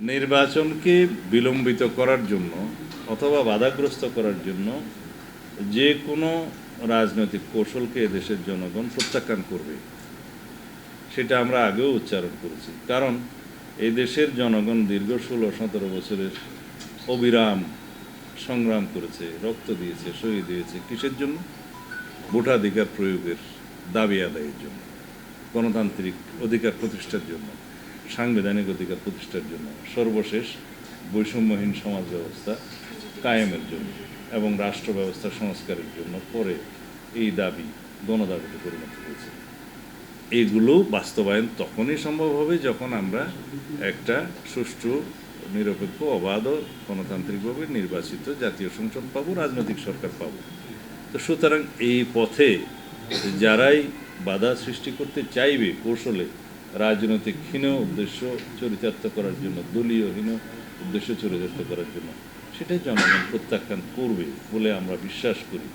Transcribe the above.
নির্বাচনকে বিলম্বিত করার জন্য অথবা বাধাগ্রস্ত করার জন্য যে কোনো রাজনৈতিক কৌশলকে দেশের জনগণ প্রত্যাখ্যান করবে, সেটা আমরা আগেও উচ্চারণ করেছি। কারণ এই দেশের জনগণ দীর্ঘ ষোলো, সতেরো বছরের অবিরাম সংগ্রাম করেছে, রক্ত দিয়েছে, শহীদ হয়েছে। কিসের জন্য? ভোটাধিকার প্রয়োগের দাবি আদায়ের জন্য, গণতান্ত্রিক অধিকার প্রতিষ্ঠার জন্য। সাংবিধানিক অধিকার প্রতিষ্ঠার জন্য সর্বশেষ বৈষম্যহীন সমাজ ব্যবস্থা কায়েমের জন্য এবং রাষ্ট্র ব্যবস্থা সংস্কারের জন্য পরে এই দাবি গণদাবিতে পরিণত হয়েছে। এগুলো বাস্তবায়ন তখনই সম্ভব হবে যখন আমরা একটা সুষ্ঠু, নিরপেক্ষ, অবাধ, গণতান্ত্রিকভাবে নির্বাচিত জাতীয় সংসদ পাবো, রাজনৈতিক সরকার পাবো। তো সুতরাং এই পথে যারাই বাধা সৃষ্টি করতে চাইবে কৌশলে রাজনৈতিক হীন উদ্দেশ্য চরিতার্থ করার জন্য দলীয়হীন উদ্দেশ্য চরিতার্থ করার জন্য। সেটাই জনগণ প্রত্যাখ্যান করবে বলে আমরা বিশ্বাস করি।